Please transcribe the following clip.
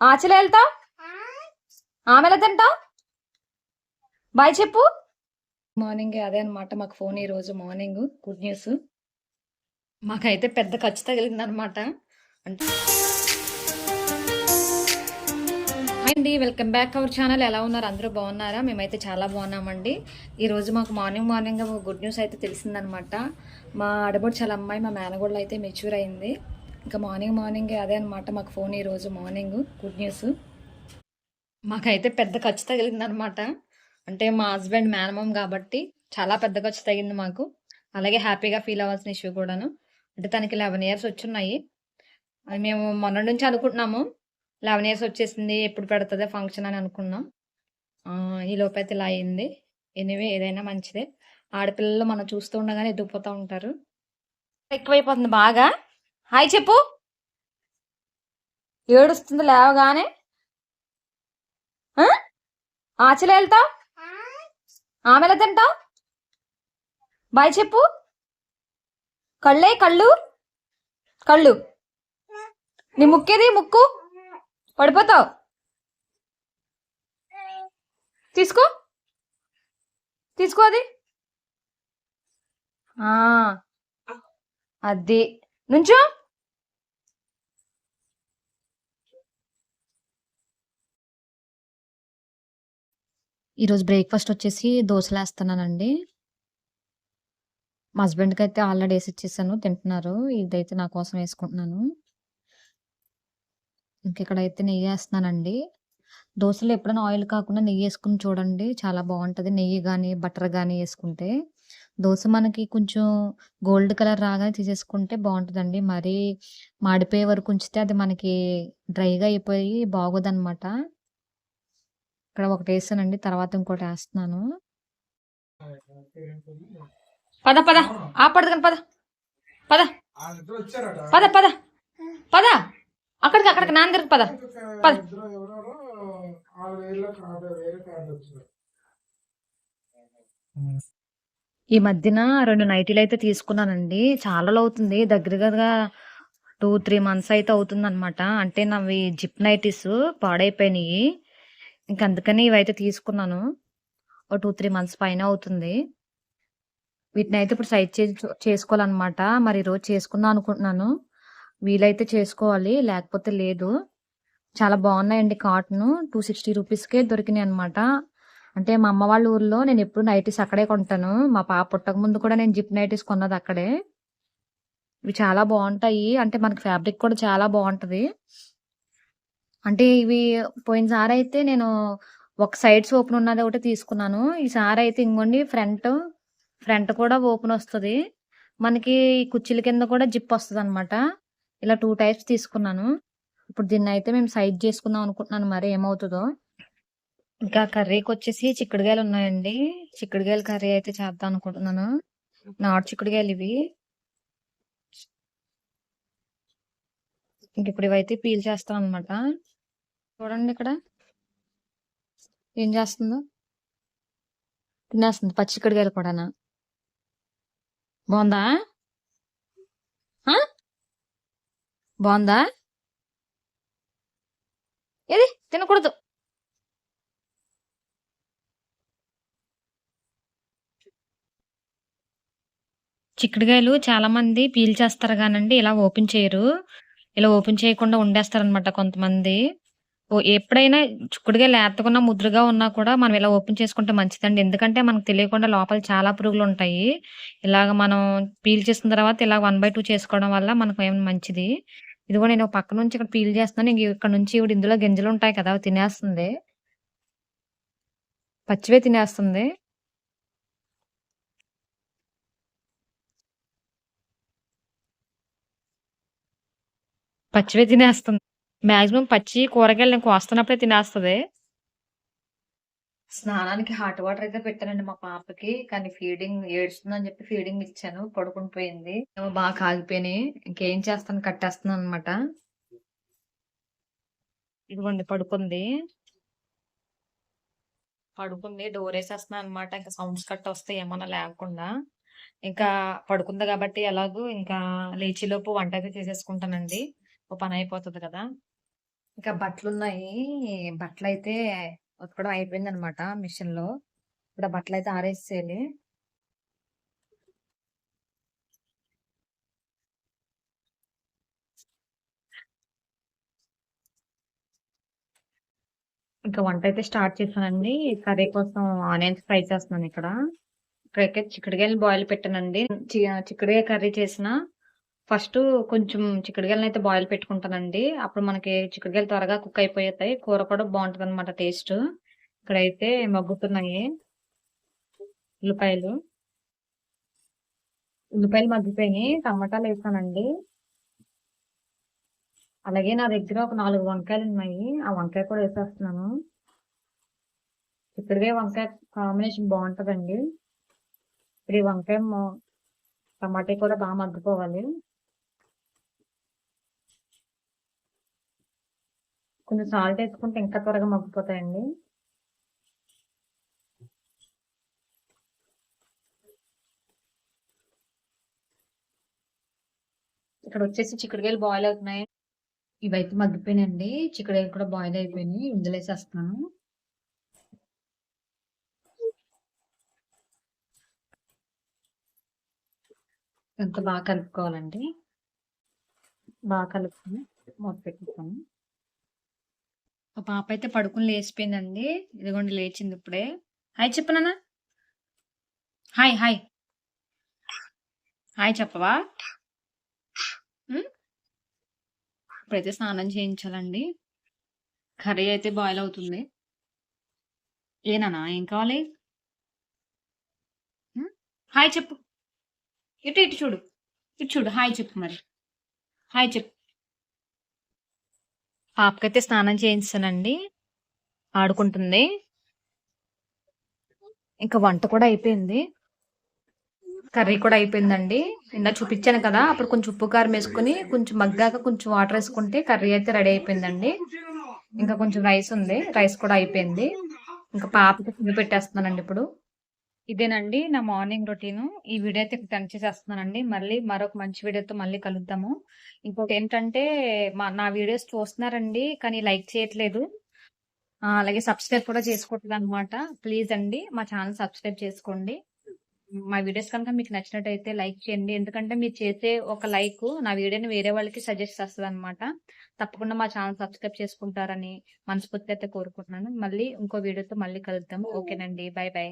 ఆచలే వెళ్తావు? ఆమె తింటావు? బాయ్ చెప్పు. మార్నింగ్ అదే అనమాట మాకు ఫోన్ ఈ రోజు మార్నింగ్ గుడ్ న్యూస్. మాకైతే పెద్ద ఖర్చు తగిలింది అనమాట అంటే అండి వెల్కమ్ బ్యాక్ అవర్ ఛానల్. ఎలా ఉన్నారు? అందరూ బాగున్నారా? మేమైతే చాలా బాగున్నామండి. ఈరోజు మాకు మార్నింగ్ మార్నింగ్ గుడ్ న్యూస్ అయితే తెలిసిందనమాట మా ఆడబడి చాలా అమ్మాయి మా మేనగోళ్ళు అయితే మెచ్యూర్ అయింది. ఇంకా మార్నింగ్ మార్నింగ్ అదే అనమాట మాకు ఫోన్ ఈరోజు మార్నింగ్ గుడ్ న్యూస్. మాకైతే పెద్ద ఖర్చు తగిలింది అనమాట అంటే మా హస్బెండ్ మేనమం కాబట్టి చాలా పెద్ద ఖర్చు తగింది మాకు. అలాగే హ్యాపీగా ఫీల్ అవ్వాల్సిన ఇష్యూ కూడాను. అంటే తనకి లెవెన్ ఇయర్స్ వచ్చున్నాయి. అది మేము మొన్న నుంచి అనుకుంటున్నాము. లెవెన్ ఇయర్స్ వచ్చేసింది ఎప్పుడు పెడుతుందో ఫంక్షన్ అని అనుకున్నాం. ఈ లోపైతే ఇలా అయింది. ఎనివే ఏదైనా మంచిదే. ఆడపిల్లలు మనం చూస్తూ ఉండగానే ఎదిగిపోతూ ఉంటారు. ఎక్కువైపోతుంది బాగా. హాయ్ చెప్పు. ఏడుస్తుంది లేవగానే. ఆచలే వెళ్తావు? ఆమెలా తింటావు? బాయ్ చెప్పు. కళ్ళే కళ్ళు. కళ్ళు. నీ ముక్కేది ముక్కు? పడిపోతావు? తీసుకో. తీసుకో అది. అది. నుంచో. ఈరోజు బ్రేక్ఫాస్ట్ వచ్చేసి దోశలు వేస్తున్నానండి మా హస్బెండ్కి అయితే ఆల్రెడీ వేసి ఇచ్చేసాను తింటున్నారు. ఇదైతే నా కోసం వేసుకుంటున్నాను. ఇంకెక్కడైతే నెయ్యి వేస్తున్నానండి. దోశలు ఎప్పుడైనా ఆయిల్ కాకుండా నెయ్యి వేసుకుని చూడండి చాలా బాగుంటుంది. నెయ్యి కానీ బటర్ కానీ వేసుకుంటే. దోశ మనకి కొంచెం గోల్డ్ కలర్ రాగానే తీసేసుకుంటే బాగుంటుందండి. మరీ మాడిపోయే వరకు ఉంచితే అది మనకి డ్రైగా అయిపోయి బాగోదన్నమాట. ఇక్కడ ఒకటి వేసానండి తర్వాత ఇంకోటి వేస్తున్నాను పద పద. ఆపడదు కానీ పద. పద. పద పద. పద. అక్కడికి అక్కడికి నాన్న దగ్గరికి పద. పద. ఈ మధ్యన రెండు నైటీలు అయితే తీసుకున్నానండి. చాలా అవుతుంది దగ్గరగా టూ త్రీ మంత్స్ అయితే అవుతుంది అనమాట అంటే నావి జిప్ నైటీస్ పాడైపోయినాయి. ఇంక అందుకని ఇవైతే తీసుకున్నాను. ఒక టూ త్రీ మంత్స్ పైన అవుతుంది. వీటిని అయితే ఇప్పుడు సైజ్ చే చేసుకోవాలన్నమాట. మరి ఈరోజు చేసుకుందాం అనుకుంటున్నాను. వీలైతే చేసుకోవాలి. లేకపోతే లేదు. చాలా బాగున్నాయండి కాటన్. టూ సిక్స్టీ రూపీస్కే దొరికినాయి అనమాట అంటే మా అమ్మ వాళ్ళ ఊర్లో నేను ఎప్పుడు నైటీస్ అక్కడే కొంటాను. మా పాప పుట్టక ముందు కూడా నేను జిప్ నైటీస్ కొన్నది అక్కడే. ఇవి చాలా బాగుంటాయి. అంటే మనకి ఫ్యాబ్రిక్ కూడా చాలా బాగుంటుంది. అంటే ఇవి పోయినసారి అయితే నేను ఒక సైడ్స్ ఓపెన్ ఉన్నది ఒకటి తీసుకున్నాను. ఈసారి అయితే ఇంకోండి ఫ్రంట్ ఫ్రంట్ కూడా ఓపెన్ వస్తుంది. మనకి కుర్చీల కింద కూడా జిప్ వస్తుంది అనమాట ఇలా టూ టైప్స్ తీసుకున్నాను. ఇప్పుడు దీన్ని అయితే మేము సైజ్ చేసుకుందాం అనుకుంటున్నాను. మరి ఏమవుతుందో. ఇంకా కర్రీకి వచ్చేసి చిక్కుడుగాయలు ఉన్నాయండి. చిక్కుడుగాయలు కర్రీ అయితే చేద్దాం అనుకుంటున్నాను. నాటు చిక్కుడుగాయలు ఇవి. ఇంక ఇప్పుడు ఇవైతే పీల్ చేస్తాం అనమాట చూడండి ఇక్కడ. ఏం చేస్తుందో? తినేస్తుంది. పచ్చికడిగాయలు కూడానా? బాగుందా? ఆ? బాగుందా? ఏది? తినకూడదు. చిక్కుడుగాయలు చాలా మంది పీల్ చేస్తారు కానండి ఇలా ఓపెన్ చేయరు. ఇలా ఓపెన్ చేయకుండా ఉండేస్తారనమాట కొంతమంది. ఎప్పుడైనా చిక్కుడుగాయ లేతకున్నా ముద్రగా ఉన్నా కూడా మనం ఇలా ఓపెన్ చేసుకుంటే మంచిదండి. ఎందుకంటే మనకు తెలియకుండా లోపల చాలా పురుగులు ఉంటాయి ఇలాగ మనం పీల్ చేసిన తర్వాత ఇలా వన్ బై టూ చేసుకోవడం వల్ల మనకు ఏమైనా మంచిది. ఇదిగో నేను పక్క నుంచి ఇక్కడ పీల్ చేస్తున్నాను. ఇంక ఇక్కడ నుంచి ఇవి ఇందులో గింజలు ఉంటాయి కదా అవి తినేస్తుంది. పచ్చివే తినేస్తుంది. పచ్చివే తినేస్తుంది. మాక్సిమం పచ్చి కూరగాయలు నేను కోస్తున్నప్పుడే తినేస్తుంది. స్నానానికి హాట్ వాటర్ అయితే పెట్టానండి మా పాపకి కానీ ఫీడింగ్ ఏడుస్తుందని చెప్పి ఫీడింగ్ ఇచ్చాను పడుకుని పోయింది. బాగా కాగిపోయినాయి. ఇంకేం చేస్తాను కట్టేస్తున్నాను అనమాట ఇదిగోండి పడుకుంది. పడుకుంది డోర్ వేసేస్తున్నాను అనమాట ఇంకా సౌండ్స్ కట్ వస్తాయి ఏమన్నా లేకుండా. ఇంకా పడుకుంది కాబట్టి ఎలాగో ఇంకా లేచిలోపు వంట అయితే చేసేసుకుంటానండి. ఓ పని అయిపోతుంది కదా. ఇంకా బట్టలున్నాయి. బట్టలయితే ఉతకడం మిషన్లో ఇప్పుడు బట్టలు అయితే ఆరేసేయాలి. ఇంకా వంట అయితే స్టార్ట్ చేశానండి. కర్రీ కోసం ఆనియన్స్ ఫ్రై చేస్తున్నాను ఇక్కడ ఇక్కడైతే చిక్కుడుకాయలు బాయిల్ పెట్టానండి. చి కర్రీ చేసిన ఫస్ట్ కొంచెం చిక్కుడుగాయలనైతే బాయిల్ పెట్టుకుంటానండి. అప్పుడు మనకి చిక్కుడుగాయలు త్వరగా కుక్ అయిపోతాయి. కూర కూడా బాగుంటుంది అనమాట టేస్ట్ ఇక్కడైతే మగ్గుతున్నాయి. ఉల్లిపాయలు. ఉల్లిపాయలు మగ్గిపోయినాయి టమాటాలు వేసానండి అలాగే నా దగ్గర ఒక నాలుగు వంకాయలు ఉన్నాయి ఆ వంకాయ కూడా వేసేస్తున్నాను చిక్కుడుగాయ, వంకాయ కాంబినేషన్ బాగుంటుందండి ఇప్పుడు ఈ వంకాయ టమాటా కూడా బాగా మగ్గిపోవాలి. కొంచెం సాల్ట్ వేసుకుంటే ఇంకా త్వరగా మగ్గిపోతాయండి. ఇక్కడ వచ్చేసి చిక్కుడుకాయలు బాయిల్ అవుతున్నాయి. ఇవైతే మగ్గిపోయినాయండి. చిక్కుడుకాయలు కూడా బాయిల్ అయిపోయినాయి ఇందులో ఏసేస్తున్నాను. ఎంత బాగా కలుపుకోవాలండి. బాగా కలుపుకొని మూత పెట్టేసాను. మా పాప అయితే పడుకుని లేచిపోయిందండి ఇదిగోండి లేచింది ఇప్పుడే. హాయ్ చెప్పనా హాయ్ హాయ్. హాయ్ చెప్పవా? ఇప్పుడైతే స్నానం చేయించాలండి. కర్రీ అయితే బాయిల్ అవుతుంది. ఏనా ఏం కావాలి? హాయ్ చెప్పు. ఇటు ఇటు చూడు. ఇటు చూడు. హాయ్ చెప్పు మరి. హాయ్ చెప్పు. పాపకైతే స్నానం చేయించానండి. ఆడుకుంటుంది. ఇంకా వంట కూడా అయిపోయింది. కర్రీ కూడా అయిపోయిందండి. నిన్న చూపించాను కదా! అప్పుడు కొంచెం ఉప్పు, కారం వేసుకుని కొంచెం మగ్గాక కొంచెం వాటర్ వేసుకుంటే కర్రీ అయితే రెడీ అయిపోయిందండి. ఇంకా కొంచెం రైస్ ఉంది. రైస్ కూడా అయిపోయింది. ఇంకా పాపకి ఫుడ్ పెట్టేస్తున్నానండి ఇప్పుడు. ఇదేనండి నా మార్నింగ్ రొటీను. ఈ వీడియో అయితే టెన్ ఎండ్ చేసేస్తున్నానండి. మళ్ళీ మరొక మంచి వీడియోతో మళ్ళీ కలుద్దాము. ఇంకోటేంటంటే మా నా వీడియోస్ చూస్తున్నారండి. కానీ లైక్ చేయట్లేదు. అలాగే సబ్స్క్రైబ్ కూడా చేసుకోవట్లేదు అనమాట ప్లీజ్ అండి మా ఛానల్ సబ్స్క్రైబ్ చేసుకోండి. మా వీడియోస్ కనుక మీకు నచ్చినట్టయితే లైక్ చేయండి. ఎందుకంటే మీరు చేసే ఒక లైక్ నా వీడియోని వేరే వాళ్ళకి సజెస్ట్ చేస్తదనమాట. తప్పకుండా మా ఛానల్ సబ్స్క్రైబ్ చేసుకుంటారని మనస్ఫూర్తిగా అయితే కోరుకుంటున్నాను. మళ్ళీ ఇంకో వీడియోతో మళ్ళీ కలుద్దాం. ఓకేనండి. Bye bye.